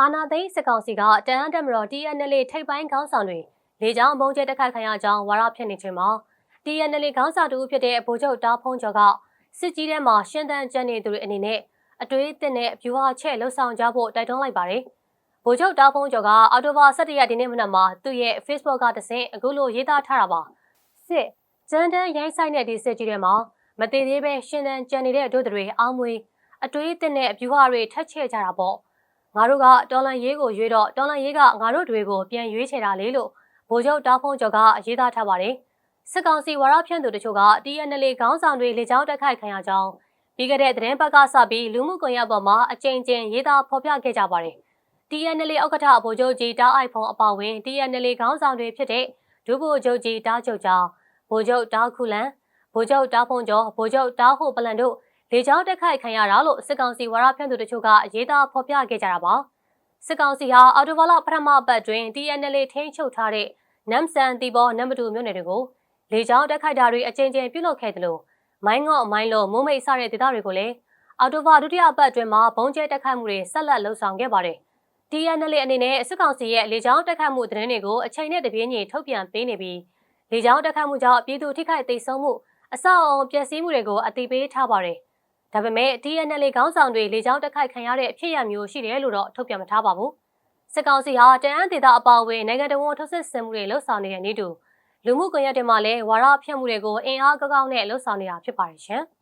အာနာသိန်းစစ်ကောင်စီကတန်အန်တက်မတော် TNL ထိပ်ပိုင်းခေါင်းဆောင်တွေလေကြောင်းအုံကျဲတက်ခတ်ခံရကြောင်းဝါရဖြစ်နေချိန်မှာ TNL ခေါင်းဆောင်တူဖြစ်တဲ့ဗိုလ်ချုပ်တားဖုံးကျော်ကစစ်ကြီးထဲမှာရှင်းတန်းကျန်နေသူတွေအနေနဲ့အတွေးအသစ်နဲ့ဗျူဟာချက်လှုပ်ဆောင်ကြဖို့တိုက်တွန်းလိုက်ပါတယ်။ဗိုလ်ချုပ်တားဖုံးကျော်ကအော်တိုဘာ17ရက်ဒီနေ့မနက်မှာသူ့ရဲ့ Facebook ကတဆင့်အခုလိုရေးသားထားတာပါ။စစ်ကျန်းတန်းရိုင်းဆိုင်တဲ့ဒီစစ်ကြီးထဲမှာမတည်သေးပဲရှင်းတန်းကျန်နေတဲ့တို့တွေအောင်းမွေအတွေးအသစ်နဲ့ဗျူဟာတွေထက်ချဲ့ကြတာပေါ့။ ငါတို့ကတော်လန်ရေးကိုရွေးတော့တော်လန်ရေးကငါတို့တွေကိုပြန်ရွေးချယ်တာလေလို့ဗိုလ်ချုပ်တားဖုံးကျော်ကရေးသားထားပါတယ်။စစ်ကောင်စီဝါရဖြန့်သူတို့က TNL ခေါင်းဆောင်တွေလေကြောင်းတက်ခိုက်ခံရကြောင်းပြီးခဲ့တဲ့သတင်းပတ်ကစပြီးလူမှုကွန်ရက်ပေါ်မှာအကြိမ်ကြိမ်ရေးသားဖော်ပြခဲ့ကြပါတယ်။ TNL ဥက္ကဋ္ဌဗိုလ်ချုပ်ကြီးတားအိုက်ဖုံအပါဝင် TNL ခေါင်းဆောင်တွေဖြစ်တဲ့ဒုဗိုလ်ချုပ်ကြီးတားချုပ်ကြောင်ဗိုလ်ချုပ်တားခုလန်ဗိုလ်ချုပ်တားဖုံကျော်ဗိုလ်ချုပ်တားဟိုပလန်တို့ လေကြောင်းတက်ခိုက်ခံရတာလို့စစ်ကောင်စီဝါရဖြန့်သူတို့ကရေးသားဖော်ပြခဲ့ကြတာပါ။စစ်ကောင်စီဟာအော်တိုဘာလပထမပတ်တွင် TNL ထိန်းချုပ်ထားတဲ့နမ်ဆန်တီဘောနံပါတ်2မြို့နယ်တွေကိုလေကြောင်းတက်ခိုက်တာတွေအကြိမ်ကြိမ်ပြုလုပ်ခဲ့တယ်လို့မိုင်းငေါ့မိုင်းလုံးမိုးမိတ်စတဲ့ဒေသတွေကိုလည်းအော်တိုဘာဒုတိယပတ်အတွင်းမှာဘုံကျဲတက်ခိုက်မှုတွေဆက်လက်လှုပ်ဆောင်ခဲ့ပါတယ်။ TNL အနေနဲ့စစ်ကောင်စီရဲ့လေကြောင်းတက်ခတ်မှုသတင်းတွေကိုအချိန်နဲ့တပြေးညီထုတ်ပြန်ပေးနေပြီးလေကြောင်းတက်ခတ်မှုကြောင့်ပြည်သူထိခိုက်သိမ်းဆုံးမှုအဆောက်အအုံပျက်စီးမှုတွေကိုအသိပေးထားပါတယ်။ ဒါပေမဲ့ TNL ခေါင်းဆောင်တွေလေကြောင်းတက်ခိုက်ခံရတဲ့အဖြစ်အပျက်မျိုးရှိတယ်လို့တော့ထုတ်ပြန်မထားပါဘူး။စစ်ကောင်စီဟာတန်အန်းဒေသအပါအဝင်နိုင်ငံတော်ဝန်ထုတ်စစ်ဆင်မှုတွေလှုပ်ဆောင်နေတဲ့နေ့တူလူမှုကွန်ရက်တွေမှာလည်းဝါရဖြန့်မှုတွေကိုအင်အားကောက်ကောက်နဲ့လှုပ်ဆောင်နေတာဖြစ်ပါတယ်ရှင်။